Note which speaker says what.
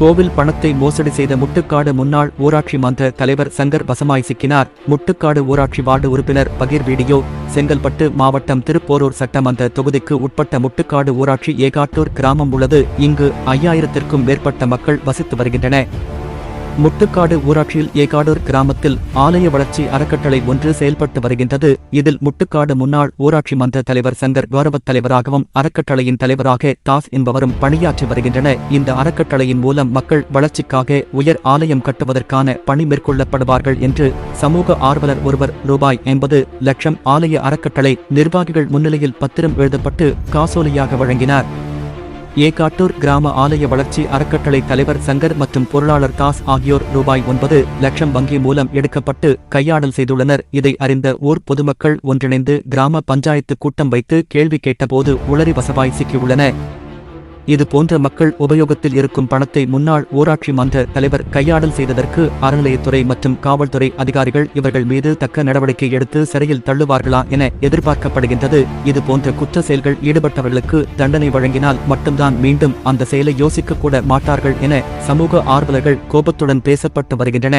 Speaker 1: கோவில் பணத்தை மோசடி செய்த முட்டுக்காடு முன்னாள் ஊராட்சி மன்ற தலைவர் சங்கர் வசமாய் சிக்கினார். முட்டுக்காடு ஊராட்சி வார்டு உறுப்பினர் பகீர் வீடியோ செங்கல்பட்டு மாவட்டம் திருப்போரூர் சட்டமன்ற தொகுதிக்கு உட்பட்ட முட்டுக்காடு ஊராட்சி ஏகாட்டூர் கிராமம் உள்ளது. இங்கு ஐயாயிரத்திற்கும் மேற்பட்ட மக்கள் வசித்து வருகின்றன முட்டுக்காடு ஊராட்சியில் ஏகாடூர் கிராமத்தில் ஆலய வளர்ச்சி அறக்கட்டளை ஒன்று செயல்பட்டு வருகின்றது. இதில் முட்டுக்காடு முன்னாள் ஊராட்சி மன்ற தலைவர் சங்கர் கௌரவத் தலைவராகவும் அறக்கட்டளையின் தலைவராக தாஸ் என்பவரும் பணியாற்றி வருகின்றனர். இந்த அறக்கட்டளையின் மூலம் மக்கள் வளர்ச்சிக்காக உயர் ஆலயம் கட்டுவதற்கான பணி மேற்கொள்ளப்படுவார்கள் என்று சமூக ஆர்வலர் ஒருவர் ரூபாய் எண்பது லட்சம் ஆலய அறக்கட்டளை நிர்வாகிகள் முன்னிலையில் பத்திரம் எழுதப்பட்டு காசோலையாக வழங்கினார். ஏகாட்டூர் கிராம ஆலய வளர்ச்சி அறக்கட்டளை தலைவர் சங்கர் மற்றும் பொருளாளர் தாஸ் ஆகியோர் ரூபாய் ஒன்பது லட்சம் வங்கி மூலம் எடுக்கப்பட்டு கையாடல் செய்துள்ளனர். இதை அறிந்த ஊர் பொதுமக்கள் ஒன்றிணைந்து கிராம பஞ்சாயத்து கூட்டம் வைத்து கேள்வி கேட்டபோது உளறி வசவாய் சிக்கியுள்ளன. இது போன்ற மக்கள் உபயோகத்தில் இருக்கும் பணத்தை முன்னாள் ஊராட்சி மன்ற தலைவர் கையாடல் செய்ததற்கு அறநிலையத்துறை மற்றும் காவல்துறை அதிகாரிகள் இவர்கள் மீது தக்க நடவடிக்கை எடுத்து சிறையில் தள்ளுவார்களா என எதிர்பார்க்கப்படுகின்றது. இது போன்ற குற்ற செயல்கள் ஈடுபட்டவர்களுக்கு தண்டனை வழங்கினால் மட்டும்தான் மீண்டும் அந்த செயலை யோசிக்க கூட மாட்டார்கள் என சமூக ஆர்வலர்கள் கோபத்துடன் பேசப்பட்டு வருகின்றன